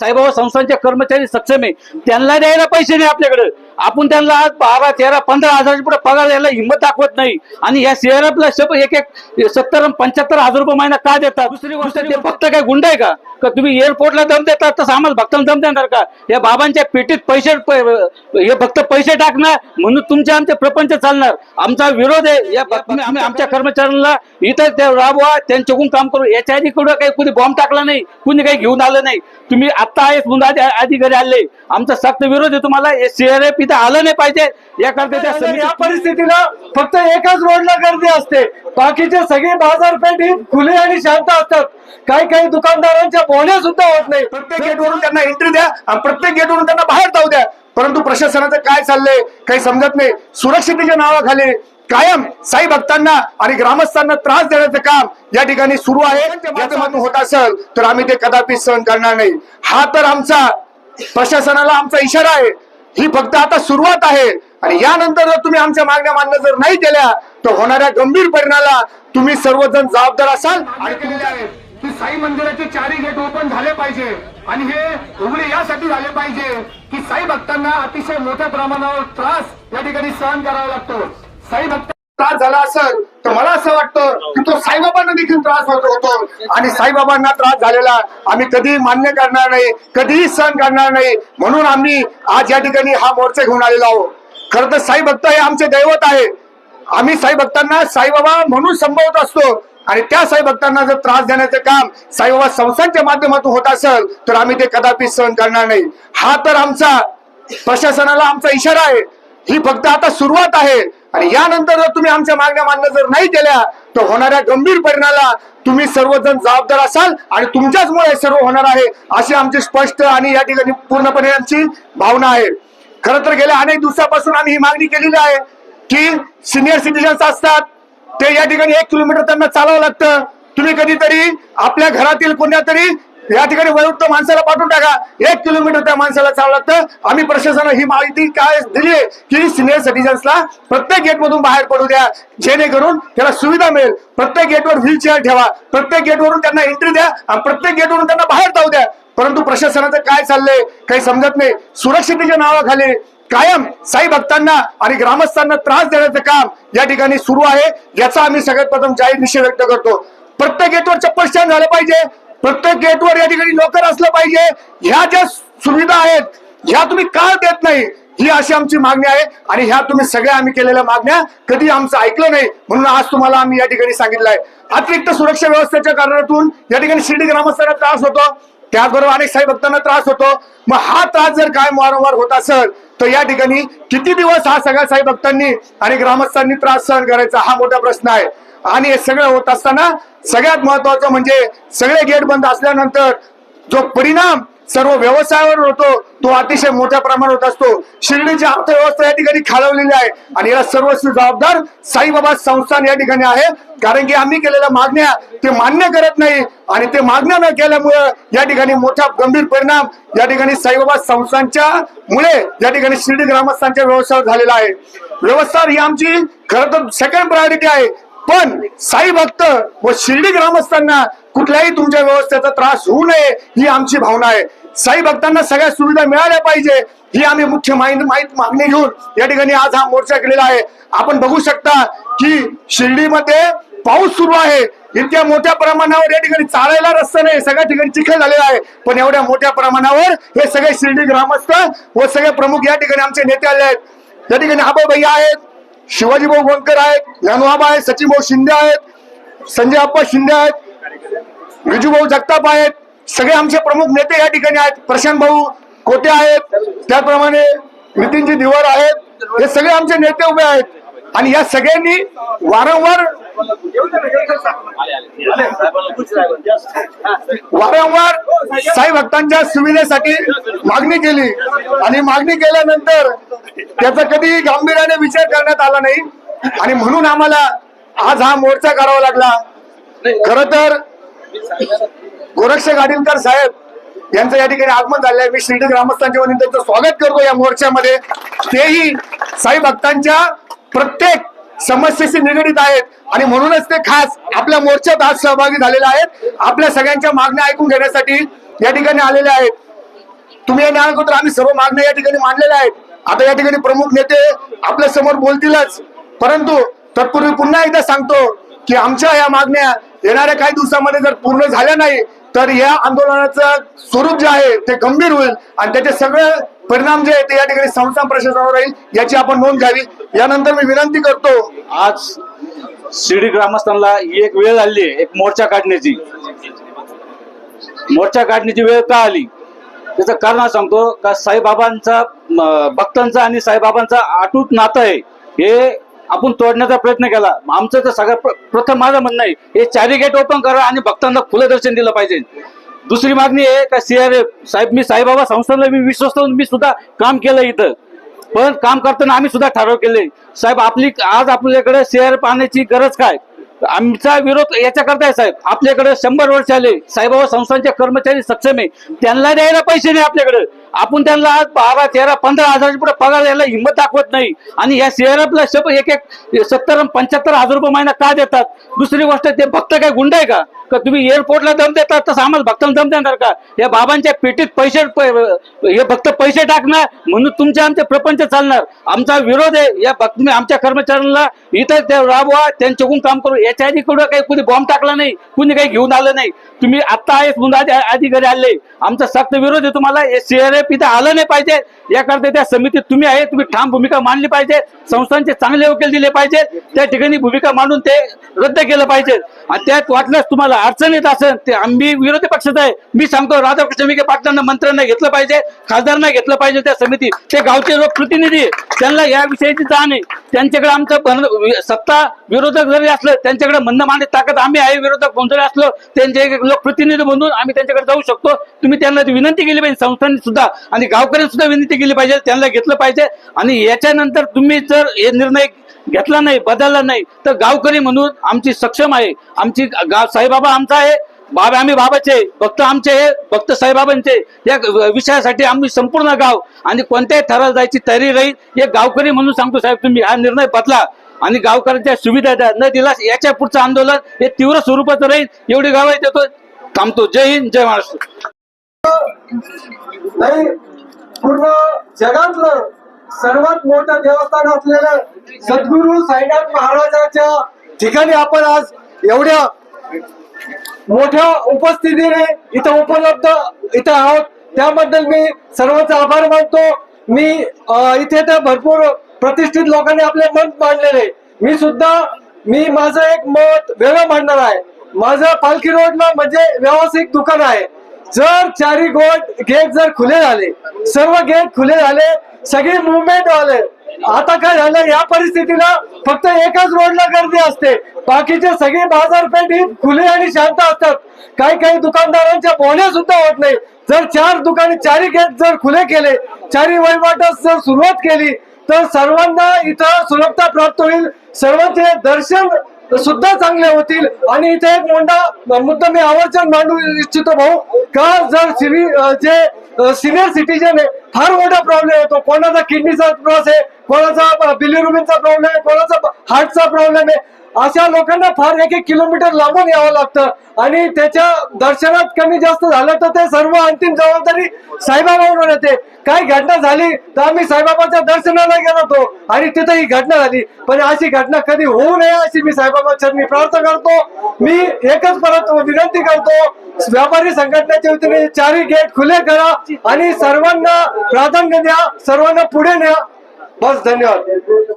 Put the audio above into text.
साईबाबा संस्थांचे कर्मचारी सक्षम आहे. त्यांना द्यायला पैसे नाही आपल्याकडे. आपण त्यांना आज बारा तेरा पंधरा हजाराच्या पुढे पगार द्यायला हिंमत दाखवत नाही. आणि या सीआरएफला शप एक एक सत्तर पंच्याहत्तर हजार रुपये महिना का देतात? दुसरी गोष्ट ते फक्त काय गुंड आहे का? का तुम्ही एअरपोर्टला दम देतात तसं आम्हाला भक्तांना दम देणार का? या बाबांच्या पेटीत पैसे हे फक्त पैसे टाकणार म्हणून तुमचे आमचे प्रपंच चालणार. आमचा विरोध आहे. या आम्ही आमच्या कर्मचाऱ्यांना इथं ते राबवा त्यांच्याकडून काम करू. याच्या आधी कुठं काही कुणी बॉम्ब टाकला नाही कुणी काही घेऊन आलं नाही. तुम्ही आता आहेस आधी घरी आले. आमचा सक्त विरोध आहे. तुम्हाला सीआरएफ इथं आलं नाही पाहिजे. याकरता त्या आणि समिती- या परिस्थितीला फक्त एकाच रोडला गर्दी असते. बाकीचे सगळे बाजारपेठ ही खुली आणि शांत असतात. काही काही दुकानदारांच्या बोहण्या सुद्धा होत नाही. प्रत्येक गेटवरून त्यांना एंट्री द्या आणि प्रत्येक गेटवरून त्यांना बाहेर जाऊ द्या. परंतु प्रशासनाचं काय चाललंय काही समजत नाही. सुरक्षितेच्या नावाखाली कायम साई भक्तांना आणि ग्रामस्थांना त्रास देण्याचं काम या ठिकाणी सुरू आहे. माध्यमातून होत असेल तर आम्ही ते कदापि सहन करणार नाही. हा तर आमचा प्रशासनाला आमचा इशारा आहे. ही फक्त आता सुरुवात आहे. आणि यानंतर जर तुम्ही आमच्या मागण्या मान्य जर नाही केल्या तर होणाऱ्या गंभीर परिणामाला तुम्ही सर्वजण जबाबदार असाल. आणि की साई मंदिराचे चारही गेट ओपन झाले पाहिजे. आणि हे उघडे यासाठी झाले पाहिजे की साई भक्तांना अतिशय मोठ्या प्रमाणावर त्रास या ठिकाणी सहन करावा लागतो. साई भक्त त्रास झाला असेल तर मला असं वाटतं की तो साईबाबांना देखील त्रास होत होतो. आणि साईबाबांना त्रास झालेला आम्ही कधी मान्य करणार नाही कधीही सहन करणार नाही. म्हणून आम्ही आज या ठिकाणी हा मोर्चा घेऊन आलेलो आहोत. खरं तर साई भक्त हे आमचे दैवत आहे. आम्ही साई भक्तांना साईबाबा म्हणून संभवत असतो. आणि त्या साई भक्तांना जर त्रास देण्याचं काम साईबाबा संस्थांच्या माध्यमातून होत असेल तर आम्ही ते कदापि सहन करणार नाही. हा तर आमचा प्रशासनाला आमचा इशारा आहे. ही फक्त आता सुरुवात आहे. आणि यानंतर जर तुम्ही आमच्या मागण्या मान्य जर नाही केल्या तर होणाऱ्या गंभीर परिणामाला तुम्ही सर्वजण जबाबदार असाल आणि तुमच्याचमुळे सर्व होणार आहे अशी आमची स्पष्ट आणि या ठिकाणी पूर्णपणे आमची भावना आहे. खर तर गेल्या अनेक दिवसापासून आम्ही ही मागणी केलेली आहे की सिनियर सिटीजन्स असतात ते या ठिकाणी एक किलोमीटर त्यांना चालावं लागतं. तुम्ही कधीतरी आपल्या घरातील कोणत्या तरी या ठिकाणी वयोवृद्ध माणसाला पाठवून टाका. एक किलोमीटर त्या माणसाला चालावं लागतं. आम्ही प्रशासनाला ही माहिती काय दिली की सिनियर सिटीजन्सला प्रत्येक गेट मधून बाहेर पडू द्या. जेणेकरून त्याला सुविधा मिळेल. प्रत्येक गेटवर व्हीलचेअर ठेवा. प्रत्येक गेटवरून त्यांना एंट्री द्या आणि प्रत्येक गेटवरून त्यांना बाहेर जाऊ द्या. परंतु प्रशासनाचं काय चाललंय काही समजत नाही. सुरक्षितेच्या नावाखाली कायम साई भक्तांना आणि ग्रामस्थांना त्रास देण्याचं काम या ठिकाणी सुरू आहे. याचा आम्ही सगळ्यात प्रथम जाहीर निषेध व्यक्त करतो. प्रत्येक गेटवर चप्पल स्टँड झालं पाहिजे. प्रत्येक गेटवर या ठिकाणी लोकर असलं पाहिजे. ह्या ज्या सुविधा आहेत ह्या तुम्ही का देत नाही ही अशी आमची मागणी आहे. आणि ह्या तुम्ही सगळ्या आम्ही केलेल्या मागण्या कधी आमचं ऐकलं नाही. म्हणून आज तुम्हाला आम्ही या ठिकाणी सांगितलं आहे. अतिरिक्त सुरक्षा व्यवस्थेच्या कारणातून या ठिकाणी शिर्डी ग्रामस्थांना त्रास होतो. त्याचबरोबर अनेक साई भक्तांना त्रास होतो. मग हा त्रास जर काय वारंवार होत असेल तर या ठिकाणी किती दिवस हा सगळ्या साई भक्तांनी आणि ग्रामस्थांनी त्रास सहन करायचा हा मोठा प्रश्न आहे. आणि हे सगळं होत असताना सगळ्यात महत्वाचं म्हणजे सगळे गेट बंद असल्यानंतर जो परिणाम सर्व व्यवसायावर होतो तो अतिशय मोठ्या प्रमाणात होत असतो. शिर्डीची अर्थव्यवस्था या ठिकाणी खालवलेली आहे आणि याला सर्वस्वी जबाबदार साईबाबा संस्थान या ठिकाणी आहे. कारण की आम्ही केलेल्या मागण्या ते मान्य करत नाही आणि ते मागण्या न केल्यामुळे या ठिकाणी मोठा गंभीर परिणाम या ठिकाणी साईबाबा संस्थांच्या मुळे या ठिकाणी शिर्डी ग्रामस्थांच्या व्यवस्थावर झालेला आहे. व्यवस्था ही आमची खरं तर सेकंड प्रायोरिटी आहे. पण साई भक्त व शिर्डी ग्रामस्थांना कुठल्याही तुमच्या व्यवस्थेचा त्रास होऊ नये ही आमची भावना आहे. साई भक्तांना सगळ्या सुविधा मिळाल्या पाहिजे ही आम्ही मुख्य माहिती माहीत मागणी घेऊन या ठिकाणी आज हा मोर्चा केलेला आहे. आपण बघू शकता की शिर्डीमध्ये पाऊस सुरू आहे. इतक्या मोठ्या प्रमाणावर या ठिकाणी चालायला रस्ता नाही सगळ्या ठिकाणी चिखल झालेला आहे. पण एवढ्या मोठ्या प्रमाणावर हे सगळे शिर्डी ग्रामस्थ व सगळे प्रमुख या ठिकाणी आमचे नेते आले आहेत. या ठिकाणी आबाबाई भैया आहेत शिवाजी भाऊ आहेत ज्ञानोबा आहेत सचिन भाऊ शिंदे आहेत संजय अप्पा शिंदे आहेत विजूभाऊ जगताप आहेत सगळे आमचे प्रमुख नेते या ठिकाणी आहेत प्रशांत भाऊ कोटे आहेत त्याचप्रमाणे नितीनजी दिवार आहेत हे सगळे आमचे नेते उभे आहेत. आणि या सगळ्यांनी वारंवार वारंवार साई भक्तांच्या सुविधेसाठी मागणी केली. आणि मागणी केल्यानंतर त्याचा कधी गांभीर्याने विचार करण्यात आला नाही. आणि म्हणून आम्हाला आज हा मोर्चा करावा लागला. खर तर गोरक्ष गाडीलकर साहेब यांचं या ठिकाणी आगमन झालं आहे. मी शिर्डी ग्रामस्थांच्या वतीने त्यांचं स्वागत करतो या मोर्चामध्ये. तेही साई भक्तांच्या प्रत्येक समस्येशी निगडीत आहेत. आणि म्हणूनच ते खास आपल्या मोर्चात आज सहभागी झालेले आहेत. आपल्या सगळ्यांच्या मागण्या ऐकून घेण्यासाठी या ठिकाणी आलेले आहेत. तुम्ही या न्यायालयाकडून आम्ही सर्व मागण्या या ठिकाणी मांडलेल्या आहेत. आता या ठिकाणी प्रमुख नेते आपल्यासमोर बोलतीलच. परंतु तत्पूर्वी पुन्हा एकदा सांगतो की आमच्या या मागण्या येणाऱ्या काही दिवसामध्ये जर पूर्ण झाल्या नाही तर या आंदोलनाचं स्वरूप जे आहे ते गंभीर होईल आणि त्याचे सगळे परिणाम जे आहे ते या ठिकाणी संस्थान प्रशासनावर राहील याची आपण नोंद घ्यावी. यानंतर मी विनंती करतो आज शिर्डी ग्रामस्थांना ही एक वेळ आली आहे एक मोर्चा काढण्याची. मोर्चा काढण्याची वेळ का आली? त्याचं कारण सांगतो का साईबाबांचा भक्तांचा आणि साईबाबांचा अटूट नातं आहे. हे आपण तोडण्याचा प्रयत्न केला. आमचं तर सगळं प्र- प्रथम माझं म्हणणं आहे हे चारी गेट ओपन करा आणि भक्तांना खुलं दर्शन दिलं पाहिजे. दुसरी मागणी आहे का सीआरएफ साहेब मी साईबाबा संस्थांना मी विश्वस्त मी सुद्धा काम केलं इथं. पण काम करताना आम्ही सुद्धा ठराव केले. साहेब आपली आज आपल्याकडे शेअर पाहण्याची गरज काय? आमचा विरोध याच्याकरता आहे साहेब. आपल्याकडे शंभर वर्ष आले. साईबाबा संस्थांचे कर्मचारी सक्षम आहे. त्यांना द्यायला पैसे नाही आपल्याकडे. आपण त्यांना आज बारा तेरा पंधरा हजाराची पुढे पगार द्यायला हिंमत दाखवत नाही. आणि या सीआरएफला शब एक एक सत्तर पंच्याहत्तर हजार रुपये महिना का देतात? दुसरी गोष्ट ते भक्त काय गुंड आहे का? का तुम्ही एअरपोर्टला दम देतात तसं आम्हाला भक्तांना दम देणार का? या बाबांच्या पेटीत पैसे हे भक्त पैसे टाकणार म्हणून तुमचे आमचे प्रपंच चालणार. आमचा विरोध आहे या भक्त तुम्ही आमच्या कर्मचाऱ्यांना इथं ते राबवा त्यांच्याकडून काम करू. याच्या आधी कुठं काही कुणी बॉम्ब टाकला नाही कुणी काही घेऊन आलं नाही. तुम्ही आता आहेस म्हणून आधी आधी घरी आले. आमचा सक्त विरोध आहे तुम्हाला सीआरएफ इथं आलं नाही पाहिजे. याकरता त्या समितीत तुम्ही आहे तुम्ही ठाम भूमिका मांडली पाहिजे. संस्थांचे चांगले वकील दिले पाहिजे. त्या ठिकाणी भूमिका मांडून ते रद्द केलं पाहिजे. आणि त्यात वाटल्यास तुम्हाला अडचण येत असेल ते आम्ही विरोधी पक्षात आहे. मी सांगतो राधाकृष्ण विखे पाटलांना मंत्र्यांना घेतलं पाहिजे खासदारांना घेतलं पाहिजे त्या समिती ते गावचे लोक प्रतिनिधी त्यांना या विषयाची जाण आहे. त्यांच्याकडे आमचं सत्ता विरोधक जरी असलं त्यांच्याकडे म्हणणं मांडण्याची ताकद आम्ही आहे विरोधक कोणतरी असलो त्यांचे एक लोकप्रतिनिधी म्हणून आम्ही त्यांच्याकडे जाऊ शकतो. तुम्ही त्यांना ती विनंती केली पाहिजे संस्थांनी सुद्धा आणि गावकऱ्यांनी सुद्धा विनंती केली पाहिजे त्यांना घेतलं पाहिजे. आणि याच्यानंतर तुम्ही जर हे निर्णय घेतला नाही बदलला नाही तर गावकरी म्हणून आमची सक्षम आहे. आमची गाव साईबाबा आमचा आहे बाबा आम्ही बाबाचे भक्त आमचे आहे भक्त साईबाबांचे या विषयासाठी आम्ही संपूर्ण गाव आणि कोणत्याही थराला जायची तयारी राहील हे गावकरी म्हणून सांगतो साहेब तुम्ही हा निर्णय बदला आणि गावकऱ्यांच्या सुविधा द्या. न दिलास याच्या पुढचं आंदोलन हे तीव्र स्वरूपाचं राहील. एवढी गाव देतो थांबतो. जय हिंद जय महाराष्ट्र. पूर्ण जगातलं सर्वात मोठं देवस्थान असलेलं सद्गुरू साईनाथ महाराजांच्या ठिकाणी आपण आज एवढ्या मोठ्या उपस्थितीने इथं उपलब्ध इथं आहोत. त्याबद्दल मी सर्वांचा आभार मानतो. मी इथे तर भरपूर प्रतिष्ठित लोकांनी आपले मत मांडलेले. मी सुद्धा मी माझं एक मत वेगळं मांडणार आहे. माझं पालखी रोडला म्हणजे व्यावसायिक दुकान आहे. जर चारी गोट गेट जर खुले झाले सर्व गेट खुले झाले सगळी मुवमेंट झाले आता काय झालं? या परिस्थितीला फक्त एकाच रोडला गर्दी असते. बाकीचे सगळे बाजारपेठ ही खुली आणि शांत असतात. काही काही दुकानदारांच्या बोहण्या सुद्धा होत नाही. जर चार दुकाने चारी गेट जर खुले केले चारी वहिवाटास जर सुरुवात केली तर सर्वांना इथं सुलभता प्राप्त होईल. सर्वांचे दर्शन सुद्धा चांगले होतील. आणि इथे एक मोठा मुद्दा मी आवर्जन मांडू इच्छितो भाऊ. का जर सिव्हि जे सिनियर सिटीजन आहे फार मोठा प्रॉब्लेम येतो कोणाचा किडनीचा त्रास आहे कोणाचा बिलिरुबिनचा प्रॉब्लेम आहे कोणाचा हार्टचा प्रॉब्लेम आहे. अशा लोकांना फार एक एक किलोमीटर लांबून यावं लागतं. आणि त्याच्या दर्शनात कमी जास्त झालं तर ते सर्व अंतिम जबाबदारी साईबाबावर येते. काही घटना झाली तर आम्ही साईबाबाच्या दर्शनाला गेलो होतो. आणि तिथे ही घटना झाली. पण अशी घटना कधी होऊ नये अशी मी साईबाबा चरणी प्रार्थना करतो. मी एकच परत विनंती करतो. व्यापारी संघटनेच्या वतीने चारही गेट खुले करा आणि सर्वांना प्राधान्य द्या. सर्वांना पुढे न्या. बस धन्यवाद.